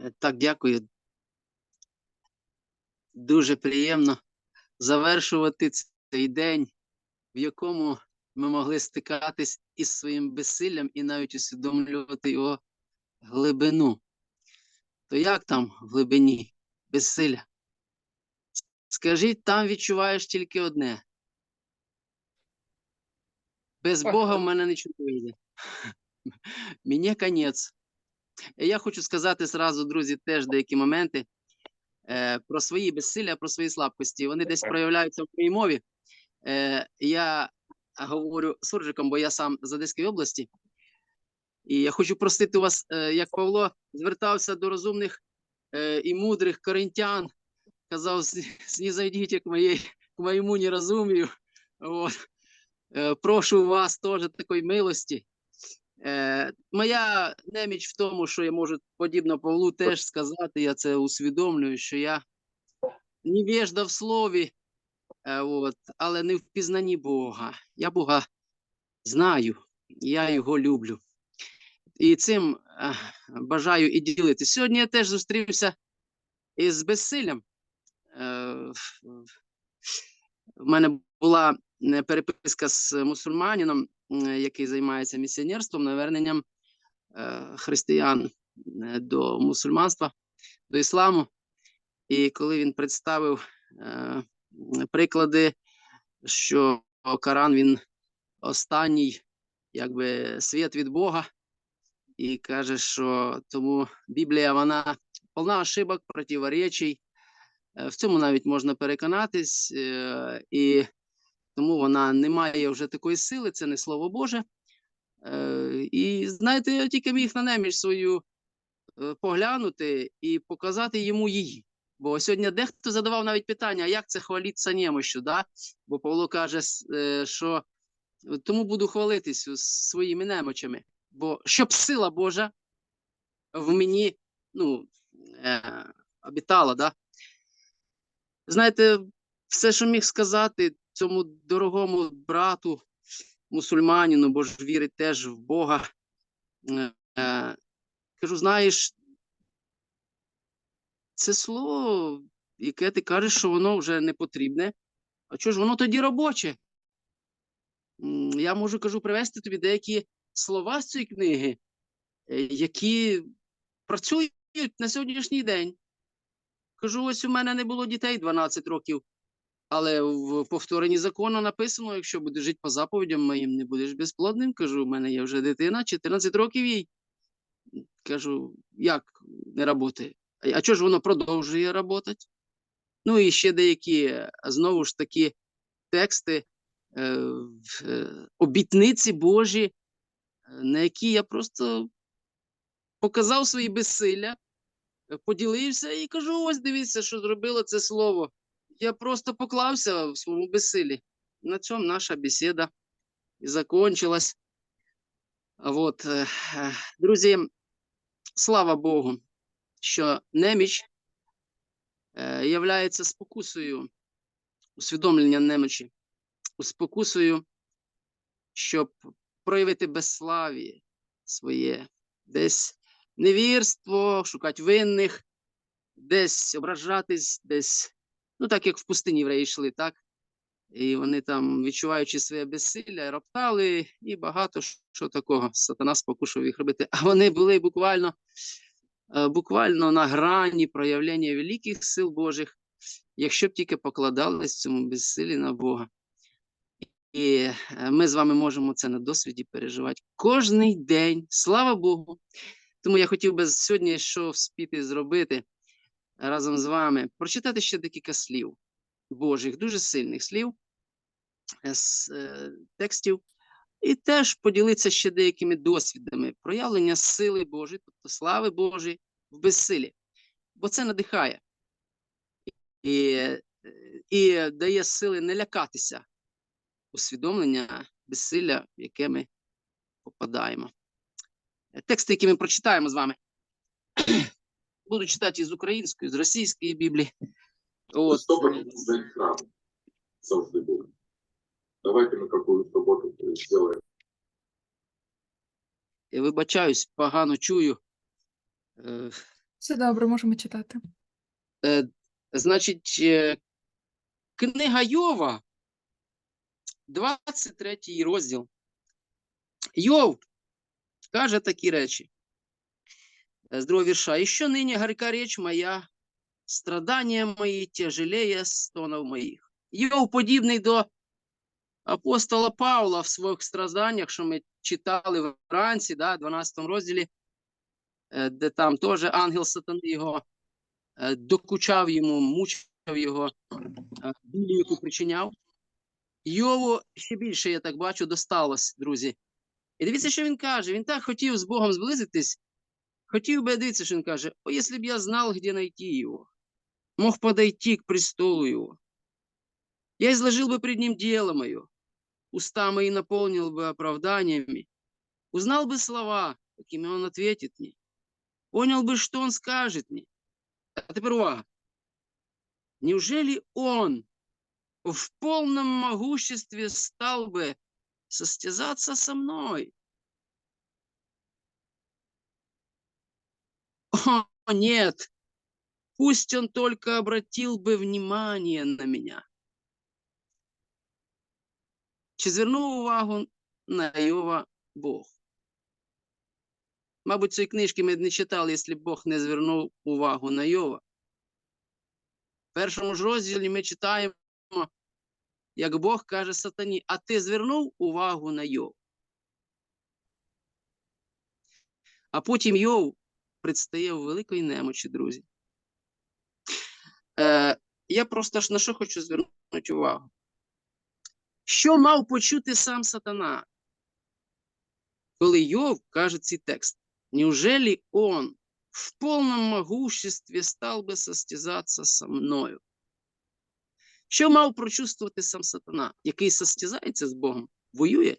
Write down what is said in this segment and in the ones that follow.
Е, Так, дякую. Дуже приємно завершувати цей день, в якому ми могли стикатись із своїм безсиллям і навіть усвідомлювати його глибину. То як там в глибині безсилля? Скажіть, там відчуваєш тільки одне. Без Бога в мене нічого не вийде. Мені конець. Я хочу сказати зразу, друзі, теж деякі моменти е, про свої безсилля, про свої слабкості. Вони десь проявляються в моїй мові. Е, я говорю суржиком, бо я сам з Одеської області. І я хочу просити вас, е, як Павло звертався до розумних е, і мудрих коринтян, казав, снізойдіть к, моєї, к моєму нерозумію. От. Е, прошу вас теж такої милості. Е, моя неміч в тому, що я можу подібно Павлу теж сказати, я це усвідомлюю, що я невежда в слові, е, от, але не в пізнанні Бога. Я Бога знаю, я його люблю. І цим е, бажаю і ділитися. Сьогодні я теж зустрівся із безсиллям. Е, мене була е, переписка з мусульманином, який займається місіонерством, наверненням е, християн е, до мусульманства, до ісламу. І коли він представив е, приклади, що Коран він останній, якби світ від Бога, і каже, що тому Біблія вона повна ошибок, противоречий. Е, В цьому навіть можна переконатись, е, і тому вона не має вже такої сили, це не слово Боже. Е, І знаєте, я тільки міг на неміч свою е, поглянути і показати йому її. Бо сьогодні дехто задавав навіть питання, як це хвалитися немощю, да? Бо Павло каже, е, що тому буду хвалитись своїми немочами. Бо щоб сила Божа в мені ну, е, обітала, да? Знаєте, все, що міг сказати цьому дорогому брату, мусульманину, бо ж вірить теж в Бога. Е, е, кажу, знаєш, це слово, яке ти кажеш, що воно вже не потрібне. А чого ж воно тоді робоче? Я можу кажу привести тобі деякі слова з цієї книги, е, які працюють на сьогоднішній день. Кажу, ось у мене не було дітей 12 років, але в повторенні закону написано: якщо будеш жити по заповідям моїм, не будеш безплодним. Кажу, у мене є вже дитина, 14 років їй. Кажу, як не працює? А чого ж воно продовжує працювати? Ну і ще деякі, знову ж таки, тексти, е, е, обітниці Божі, на які я просто показав свої безсилля, поділився і кажу: ось дивіться, що зробило це слово. Я просто поклався в своєму безсилі. На цьому наша бесіда і закончилась. Вот, е, друзі, слава Богу, що неміч е, являється спокусою, усвідомлення немочі, спокусою, щоб проявити безславі своє, десь невірство, шукати винних, десь ображатись, десь, ну так як в пустині євреї йшли, так? І вони там, відчуваючи своє безсилля, роптали, і багато що такого. Сатана спокушував їх робити. А вони були буквально, е, буквально на грані проявлення великих сил Божих, якщо б тільки покладались цьому безсилі на Бога. І е, ми з вами можемо це на досвіді переживати кожний день. Слава Богу. Тому я хотів би сьогодні що вспіти зробити разом з вами, прочитати ще декілька слів Божих, дуже сильних слів е, з е, текстів, і теж поділитися ще деякими досвідами проявлення сили Божої, тобто слави Божої в безсилі. Бо це надихає і, і дає сили не лякатися усвідомлення безсилля, в яке ми попадаємо. Тексти, які ми прочитаємо з вами, буду читати із української, з російської Біблії. От. Листопад за храм завжди буде. Давайте ми какую суботу сделаем. Я вибачаюсь, погано чую. Е, Все добре, можемо читати. Е, значить, е, книга Йова, 23 розділ. Йов каже такі речі. З другого вірша. І що нині горька річ моя, страдання мої тяжелее стонов моїх. Йов подібний до апостола Павла в своїх страданнях, що ми читали вранці, да, 12 розділі, де там теж ангел сатани його е, докучав йому, мучив його, е, біль, яку причиняв. Йову ще більше, я так бачу, досталось, друзі. І дивіться, що він каже. Він так хотів з Богом зблизитись. Хотів би, дивіться, що він каже, о, якщо б я знал, где найти его, мог подойти к престолу его. Я изложил бы пред ним дело мое, уста мои наполнил бы оправданиями, узнал бы слова, какими он ответит мне, понял бы, что он скажет мне. А теперь увага. Неужели он в полном могуществе стал бы состязаться со мной? О, нет! Пусть он только обратил бы внимание на меня. Чи звернув увагу на Йова Бог? Мабуть, цієї книжки ми б не читали, якщо б Бог не звернув увагу на Йова. В першому ж розділі ми читаємо, як Бог каже сатані, а ти звернув увагу на Йов. А потім Йов предстає у великої немочі, друзі. Е, я просто ж на що хочу звернути увагу. Що мав почути сам сатана, коли Йов каже цей текст? Неужели он в полном могуществе стал би состязатися со мною? Що мав прочувствувати сам сатана, який состязається з Богом, воює?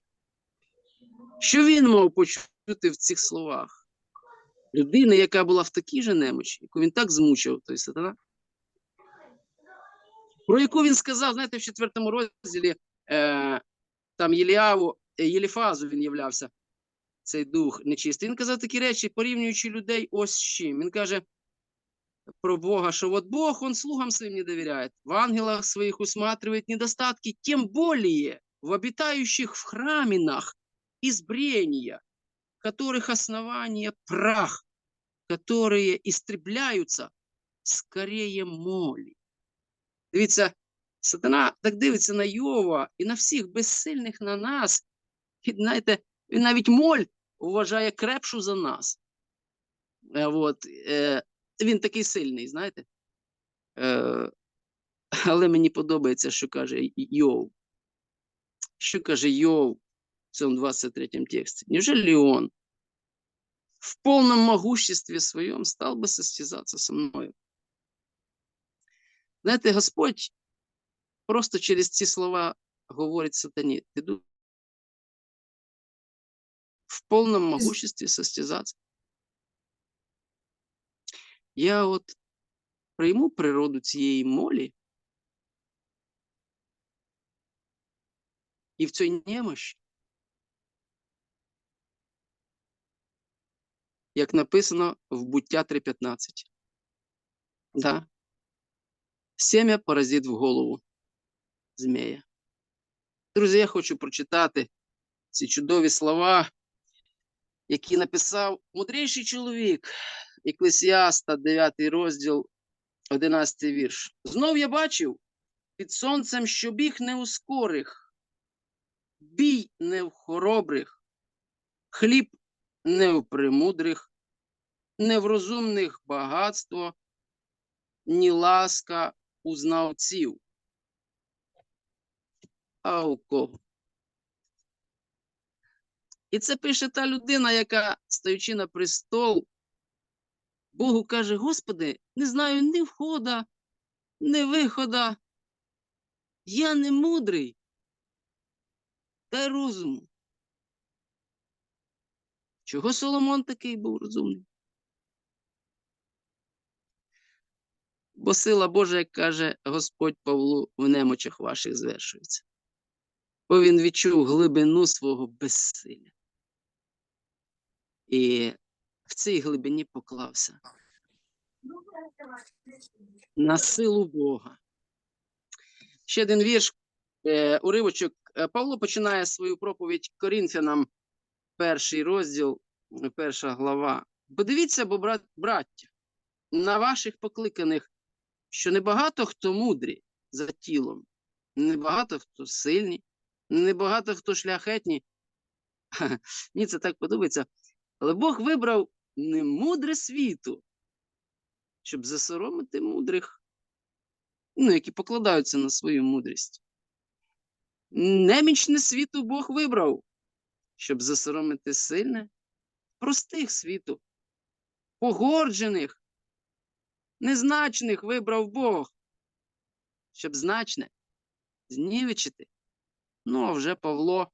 Що він мав почути в цих словах? Людина, яка була в такій же немочі, яку він так змучив, той сатана, про яку він сказав, знаєте, в четвертому розділі е, там Єліаву, е, Єліфазу він являвся, цей дух нечистий. Він казав такі речі, порівнюючи людей ось з чим. Він каже про Бога, що от Бог, он слугам своим не доверяет, в ангелах своих усматривает недостатки, тем более в обитающих в храминах избрения, которых основание прах, которые истребляются скорее моли. Дивіться, сатана так дивиться на Йова і на всіх безсильних на нас. І, знаєте, він навіть моль вважає крепшу за нас. Е, от, е, він такий сильний, знаєте. Е, але мені подобається, що каже Йов. Що каже Йов в цьому 23 тексті? Неужели он в полном могуществе своем стал бы состязаться со мною? Знаєте, Господь просто через ці слова говорить сатані. Ти ду- в полном могуществе состязаться. Я от прийму природу цієї молі і в цій немощі, як написано в буття 3.15. Да. Сем'я паразит в голову змея. Друзі, я хочу прочитати ці чудові слова, які написав мудріший чоловік, Еклесіаста, 9 розділ, 11 вірш. Знов я бачив під сонцем, що біг не у скорих, бій не в хоробрих, хліб не в премудрих, не в розумних багатство, ні ласка у знавців. А у кого? І це пише та людина, яка, стоючи на престол, Богу каже: Господи, не знаю ні входа, ні вихода. Я не мудрий. Дай розуму. Чого Соломон такий був розумний? Бо сила Божа, як каже Господь Павлу, в немочах ваших звершується. Бо він відчув глибину свого безсилля. І в цій глибині поклався на силу Бога. Ще один вірш, е, уривочок. Е, Павло починає свою проповідь Корінфянам, перший розділ, е, перша глава. Подивіться, бо брат, браття, на ваших покликаних, що небагато хто мудрі за тілом, небагато хто сильні, небагато хто шляхетні. Мені це так подобається. Але Бог вибрав не мудре світу, щоб засоромити мудрих, ну, які покладаються на свою мудрість. Немічне світу Бог вибрав, щоб засоромити сильне, простих світу, погорджених, незначних вибрав Бог, щоб значне знівечити. Ну, а вже Павло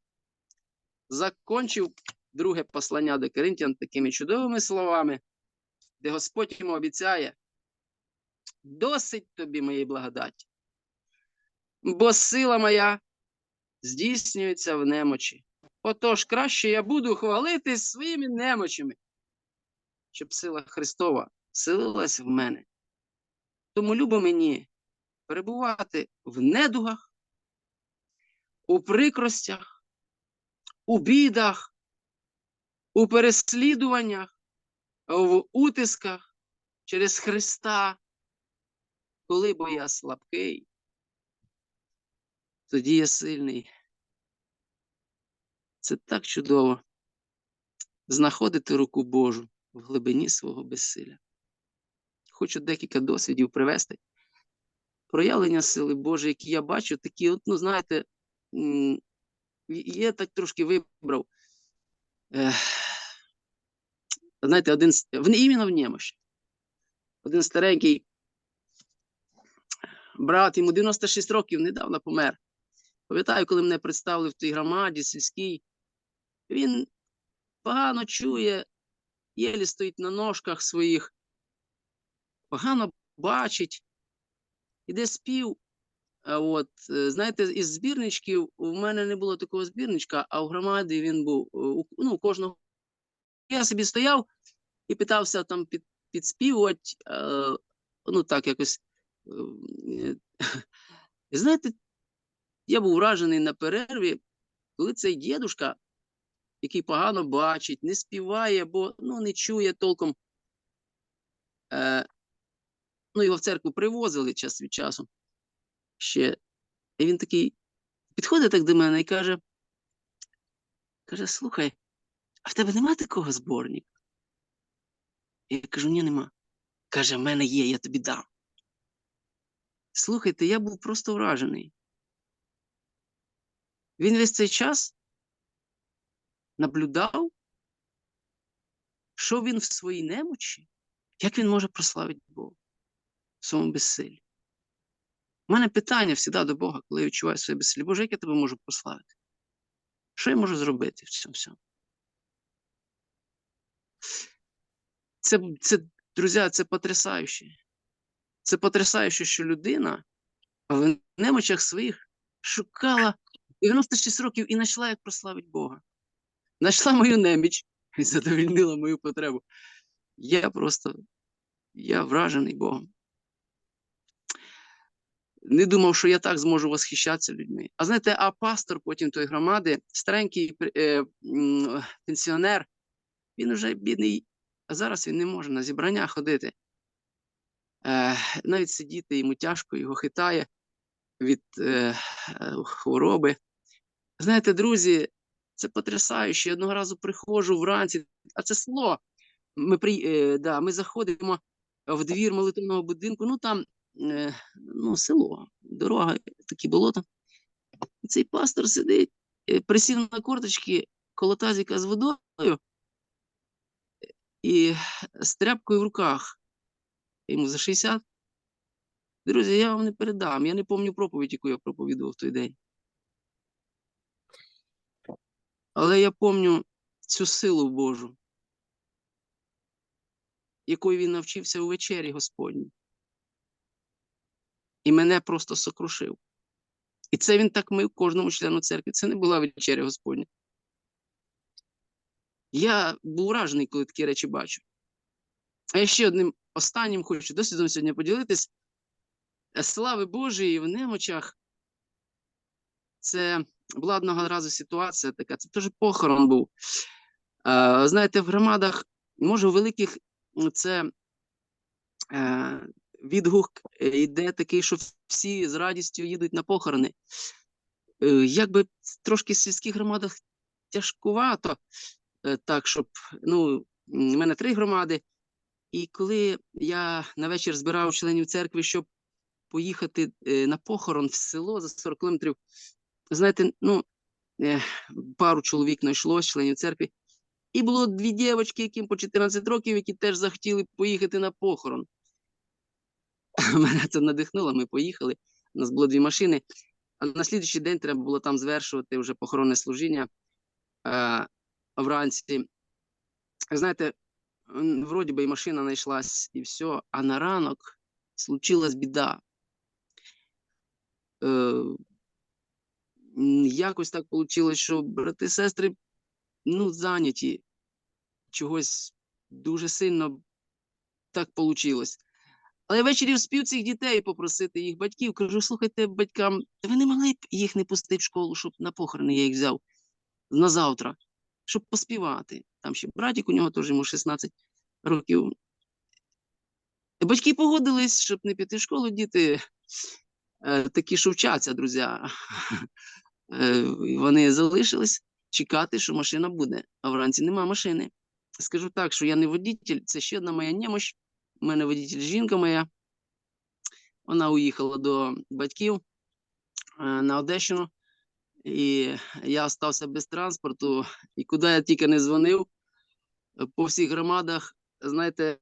закончив друге послання до Коринтян такими чудовими словами, де Господь йому обіцяє, досить тобі моєї благодаті, бо сила моя здійснюється в немочі. Отож, краще я буду хвалитись своїми немочами, щоб сила Христова вселилась в мене. Тому любо мені перебувати в недугах, у прикростях, у бідах, у переслідуваннях, в утисках через Христа, коли бо я слабкий, тоді я сильний. Це так чудово знаходити руку Божу в глибині свого безсилля. Хочу декілька досвідів привести. Проявлення сили Божої, які я бачу, такі, от, ну, знаєте, я так трошки вибрав. Знаєте, один в, іменно в немощі. Один старенький брат, йому 96 років, недавно помер. Пам'ятаю, коли мене представили в тій громаді сільській, він погано чує, єлі стоїть на ножках своїх, погано бачить, іде спів. От, е, знаєте, із збірничків у мене не було такого збірничка, а в громаді він був е, у, ну, у кожного. Я собі стояв і питався там під, підспівувати, е, ну так якось. е, знаєте, я був вражений на перерві, коли цей дідушка, який погано бачить, не співає, бо ну, не чує толком. Е, ну, його в церкву привозили час від часу ще. І він такий підходить так до мене і каже: каже: слухай, а в тебе нема такого зборника? Я кажу, ні, нема. Каже, в мене є, я тобі дам. Слухайте, я був просто вражений. Він весь цей час наблюдав, що він в своїй немочі, як він може прославити Бога в своєму безсилі. У мене питання завжди до Бога, коли я відчуваю своє безсилля. Боже, як я тебе можу прославити? Що я можу зробити в цьому всьому? Це, це, друзі, це потрясающе. Це потрясающе, що людина в немочах своїх шукала 96 років і знайшла, як прославити Бога. Знайшла мою неміч і задовільнила мою потребу. Я просто я вражений Богом. Не думав, що я так зможу восхищатися людьми. А знаєте, а пастор потім тої громади, старенький е, пенсіонер, він вже бідний, а зараз він не може на зібрання ходити. Е, навіть сидіти йому тяжко, його хитає від е, е, хвороби. Знаєте, друзі, це потрясающе. Одного разу приходжу вранці, а це село. Ми, при, е, да, ми заходимо в двір молитвного будинку, ну там е, ну, село, дорога, такі болота. І цей пастор сидить, е, присів на корточки коло тазіка з водою і з тряпкою в руках. Йому за 60. Друзі, я вам не передам. Я не пам'ятаю проповідь, яку я проповідував в той день. Але я пам'ятаю цю силу Божу, якої він навчився у вечері Господній. І мене просто сокрушив. І це він так мив кожному члену церкви. Це не була вечеря Господня. Я був вражений, коли такі речі бачу. А я ще одним останнім хочу досвідом сьогодні поділитись. Слави Божої в немочах. Це була одного разу ситуація така, це теж похорон був. Е, знаєте, в громадах, може, у великих це е, відгук йде такий, що всі з радістю їдуть на похорони. Е, якби трошки в сільських громадах тяжкувато, так, щоб, ну, в мене три громади. І коли я на вечір збирав членів церкви, щоб поїхати на похорон в село за 40 кілометрів, знаєте, ну, е, пару чоловік знайшлось, членів церкви, і було дві дівчатки, яким по 14 років, які теж захотіли поїхати на похорон. Мене це надихнуло, ми поїхали. У нас було дві машини. А на слідуючий день треба було там звершувати вже похоронне служіння е, вранці. Знаєте, вроді би і машина знайшлась, і все, а на ранок случилась біда. Е, якось так вийшло, що брати сестри ну, зайняті чогось дуже сильно так вийшло. Але ввечері вспів цих дітей попросити їх батьків. Кажу, слухайте батькам, ви не могли б їх не пустити в школу, щоб на похорони я їх взяв на завтра, щоб поспівати. Там ще братик, у нього теж йому 16 років. Батьки погодились, щоб не піти в школу, діти е, такі, що вчаться, друзі. Е, вони залишились чекати, що машина буде, а вранці нема машини. Скажу так, що я не водитель, це ще одна моя немощ. У мене водитель жінка моя. Вона уїхала до батьків е, на Одещину, і я залишився без транспорту. І куди я тільки не дзвонив, по всіх громадах, знаєте,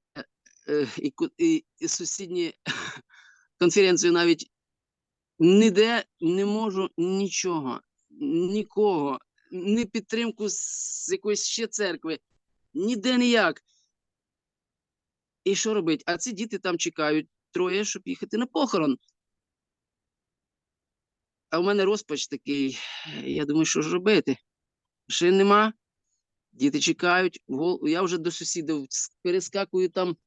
е, і, і, і сусідні конференції навіть ніде не можу нічого, нікого, ні підтримку з якоїсь ще церкви, ніде ніяк. І що робить? А ці діти там чекають троє, щоб їхати на похорон. А в мене розпач такий. Я думаю, що ж робити? Машин нема, діти чекають. Я вже до сусідів перескакую там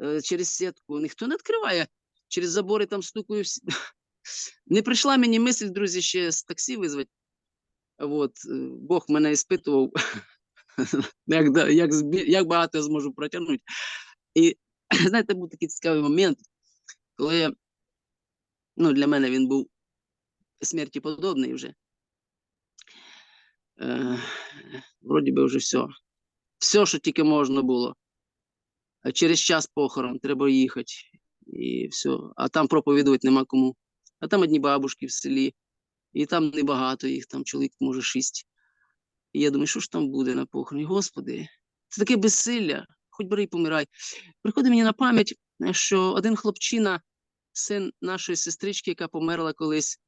е, через сітку. Ніхто не відкриває. Через забори там стукаю. Не прийшла мені мисль, друзі, ще з таксі визвати. От, е, Бог мене іспитував, як, як, як багато я зможу протягнути. І знаєте, був такий цікавий момент, коли ну, для мене він був смерті подобний вже. Е, вроді би вже все. Все, що тільки можна було. Через час похорон треба їхати. І все. А там проповідувати нема кому. А там одні бабушки в селі, і там небагато їх, там чоловік, може, шість. І я думаю, що ж там буде на похороні? Господи, це таке безсилля, хоч бери і помирай. Приходить мені на пам'ять, що один хлопчина, син нашої сестрички, яка померла колись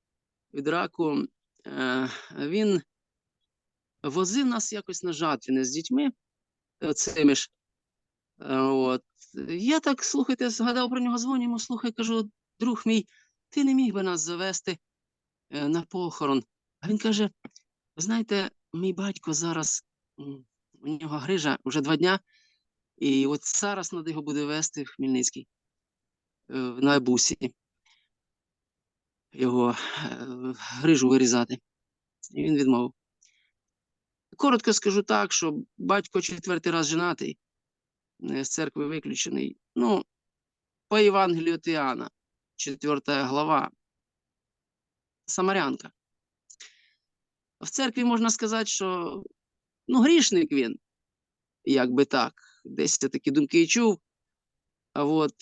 від раку, е, він возив нас якось на жатвіни з дітьми е, цими ж. Е, От. Я так, слухайте, згадав про нього, дзвоню йому, слухай, кажу, друг мій, ти не міг би нас завести е, на похорон. А він каже: знаєте, мій батько зараз, у нього грижа вже два дня, і от зараз над його буде вести в Хмельницький е, на бусі. Його е, грижу вирізати. І він відмовив. Коротко скажу так, що батько четвертий раз женатий, з церкви виключений. Ну, по Євангелію Тіана. 4 глава. Самарянка. В церкві можна сказати, що ну, грішник він, як би так, десь я такі думки і чув. А от,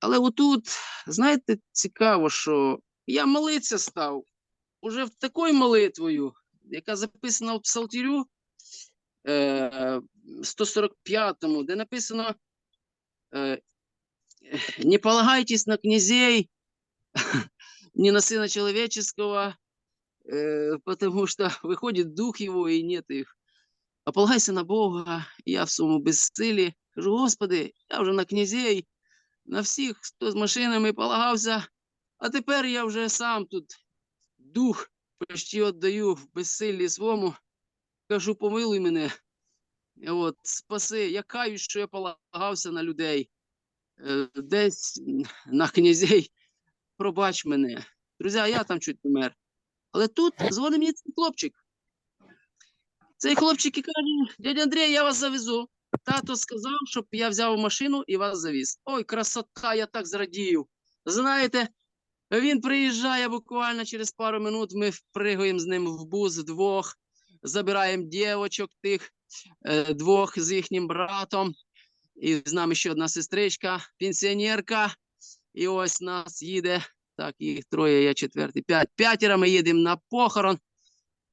Але отут, знаєте, цікаво, що я молитися став уже в такою молитвою, яка записана в Псалтірю 145-му, е, де написано е, «Не полагайтесь на князей, ни на сына человеческого, э, потому что выходит дух его, и нет их. А полагайся на Бога, я в своєму безсилі. Кажу, Господи, я вже на князей, на всіх, хто з машинами полагався, а тепер я вже сам тут дух почти віддаю в безсиллі своєму. Кажу, помилуй мене. От, спаси, я каюсь, що я полагався на людей. е, десь на князей, пробач мене. Друзі, я там чуть не мер. Але тут дзвонить мені цей хлопчик. Цей хлопчик і каже: дядя Андрій, я вас завезу. Тато сказав, щоб я взяв машину і вас завіз. Ой, красота, я так зрадів. Знаєте, він приїжджає буквально через пару минут. Ми впригаємо з ним в бус вдвох, забираємо дівочок тих е, двох з їхнім братом. І з нами ще одна сестричка, пенсіонерка. І ось нас їде. Так, їх троє, я четвертий, п'ять. П'ятеро ми їдемо на похорон.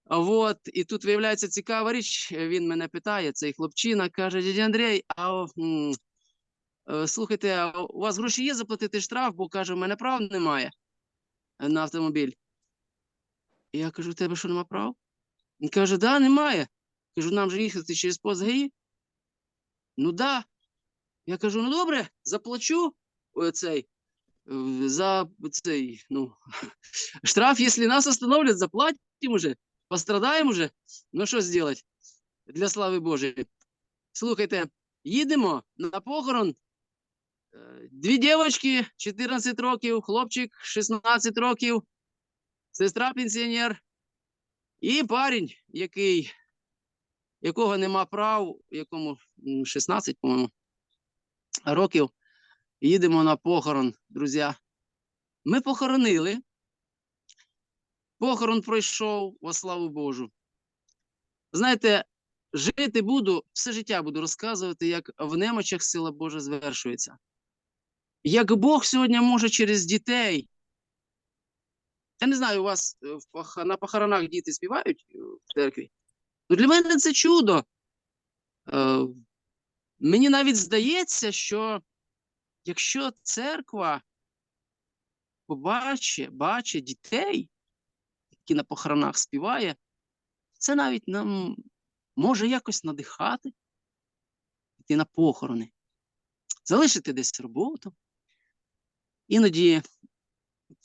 А Вот, і тут виявляється цікава річ. Він мене питає, цей хлопчина, каже: дядя Андрій, а о, м, е, слухайте, у вас гроші є заплатити штраф, бо каже, у мене прав немає на автомобіль. Я кажу, у тебе що нема прав? Він каже, да, немає. Кажу, нам же їхати через пост ГАІ. Ну да. Я кажу, ну добре, заплачу цей е, за цей, ну, штраф, якщо нас остановлять, заплатимо уже, пострадаємо уже. Ну що зробити для слави Божої? Слухайте, їдемо на похорон. Е, Дві дівчатки, 14 років, хлопчик 16 років, сестра пенсіонер і парень, який, якого нема прав, якому м, 16, по-моєму, років. Їдемо на похорон, друзі. Ми похоронили. Похорон пройшов, во славу Божу. Знаєте, жити буду, все життя буду розказувати, як в немочах сила Божа звершується. Як Бог сьогодні може через дітей. Я не знаю, у вас е, на похоронах діти співають е, в церкві. Ну, для мене це чудо. Мені навіть здається, що якщо церква побачить, бачить дітей, які на похоронах співає, це навіть нам може якось надихати, йти на похорони, залишити десь роботу. Іноді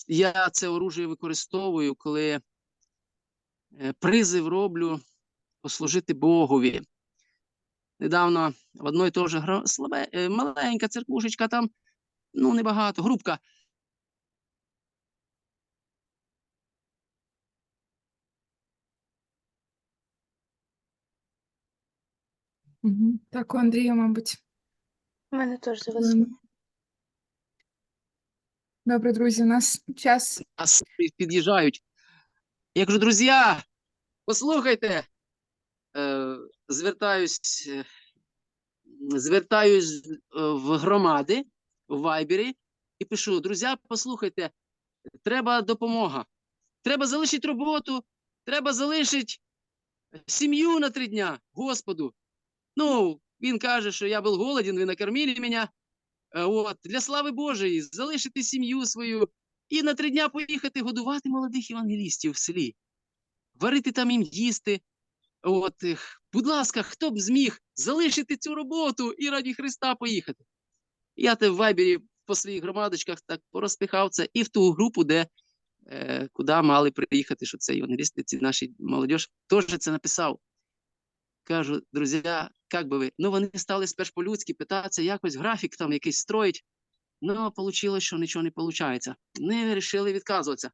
я це оружие використовую, коли е, призив роблю послужити Богові. Недавно в одної теж гро- слабе, е, маленька церквушечка, там ну небагато, групка. Мгм. Так, у Андрія, мабуть. У мене теж завезли. Добре, друзі, у нас час. нас під'їжджають. Я кажу, друзі, послухайте, е, звертаюсь, е, звертаюсь е, в громади в Вайбері і пишу: друзі, послухайте, треба допомога. Треба залишити роботу, треба залишити сім'ю на три дня, Господу. Ну, він каже, що я був голоден, ви накормили мене. Е, От, для слави Божої, залишити сім'ю свою і на три дня поїхати годувати молодих євангелістів в селі, варити там їм їсти. От, будь ласка, хто б зміг залишити цю роботу і раді Христа поїхати? Я те в Вайбері по своїх громадочках так порозпихав це і в ту групу, де е, куди мали приїхати, що це євангелісти, ці наші молодіж, теж це написав. Кажу, друзі, як би ви? Ну, вони стали сперш по-людськи питатися, якось графік там якийсь строїть. Ну, вийшло, що нічого не виходить. Не вирішили відказуватися.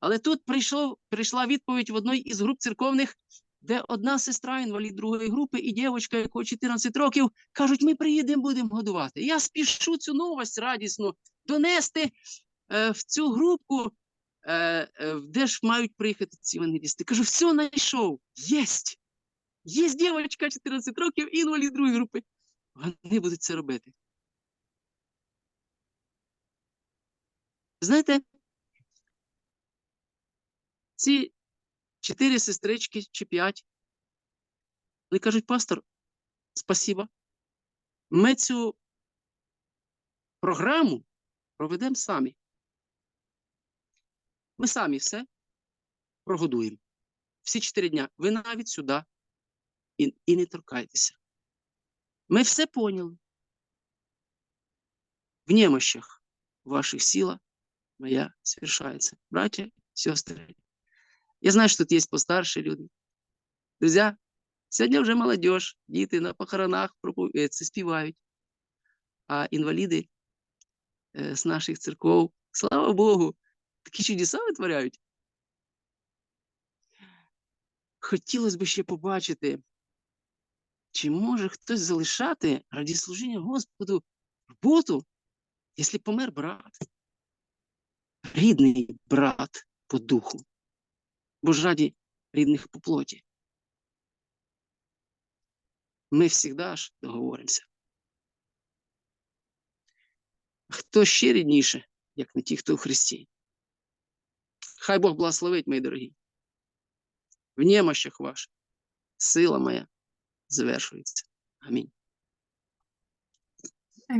Але тут прийшло, прийшла відповідь в одній із груп церковних, де одна сестра, інвалід другої групи, і дівчинка, якої 14 років, кажуть, ми приїдемо, будемо годувати. Я спішу цю новость радісну донести е, в цю групу, е, е, де ж мають приїхати ці евангелісти. Кажу, все знайшов. Єсть! Є дівчинка 14 років, інвалід другої групи. Вони будуть це робити. Знаєте, ці чотири сестрички чи п'ять, вони кажуть, пастор, спасіба. Ми цю програму проведемо самі. Ми самі все прогодуємо. Всі чотири дня. Ви навіть сюди і, і не торкайтеся. Ми все поняли. В немощах ваших сила моя совершается. Братья, сестры. Я знаю, что тут есть постарше люди. Друзья, сьогодні вже молодежь, діти на похоронах е, це співають. А інваліди з наших церков. Слава Богу, такі чудеса витворяють. Хотілося б ще побачити, чи може хтось залишати раді служіння Господу роботу, якщо помер брат, рідний брат по духу, бо ж раді рідних по плоті. Ми завжди ж договоримося. Хто ще рідніше, як не ті, хто у Христі? Хай Бог благословить, мої дорогі. В немощах ваших сила моя завершується. Амінь.